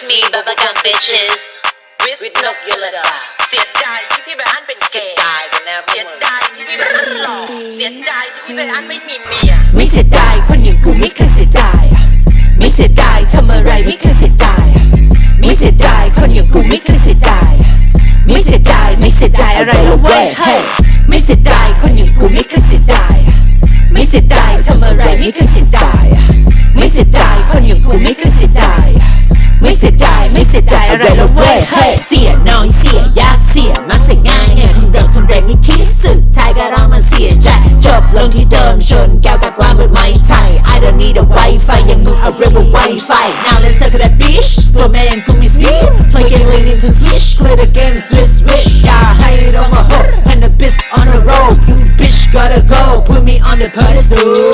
with me bubblegum bitches with with นกยลดาเสียดายที่พี่ไบรอันเป็นเกเสียย์ดายกันนะพวเสีกยมึง ดายที่พี่ไบรอันหล่อเสียดายที่พี่ไบรอันไม่มีเมีย ไม่เสียดายคนอย่างกูไม่เคยเสียดายไม่เสียดายทำอะไรไม่เคยเสียดายไม่เสียดายคนอย่างกูไม่เคยเสียดายไม่เสียดายไม่เสียดายอะไรเลยเว้ยเฮ้ยไม่เสียดายคนอย่างกูไม่เคยเสียดาย เสียดายไม่เสียดายอะไรเลยเว้ยเฮ้ยเสียน้อยเสียยากเสียมาเสียง่ายเนี่ยคนเราทำแรงไม่คิดสึกท้ายก็ต้องมาเสียใจจบลงที่เดิมชนแก้วตากลางเป็นไม้ไทย I don't need a Wi-Fi อย่างมึงเอาเรียกว่า Wi-Fi Now let's look at that bitch ตัวแม่ยังกูมี sleep Play game lean into switch Play the game switch switch อย่าให้โดนมาโห And the bitch on the road You bitch gotta go Put me on the pedestal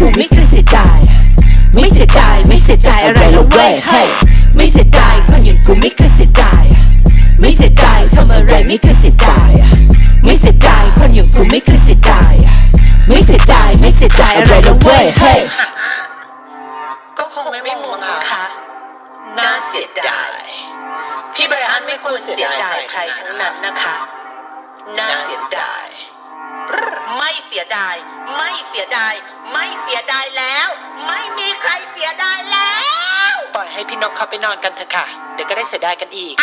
กูไม่เคยเสียดาย ไม่เสียดาย ไม่เสียดายอะไรเลยเว้ยเฮ้ยไม่เสียดายคนอย่างกูไม่เคยเสียดาย ไม่เสียดายทำอะไรไม่เคยเสียดาย ไม่เสียดายคนอย่างกูไม่เคยเสียดาย ไม่เสียดาย ไม่เสียดายอะไรเลยเว้ยเฮ้ยก็คงไม่ไม่มมุองงค่ะค่ะน่าเสียดาย พี่ไบรอันไม่ควรเสียดายใครทั้งนั้นนะคะน่าเสียดาย ไม่เสียดาย ไม่เสียดาย ไม่เสียดายแล้ว ไม่มีใครเสียดายแล้ว ปล่อยให้พี่นกเขาไปนอนกันเถอะค่ะ เดี๋ยวก็ได้เสียดายกันอีก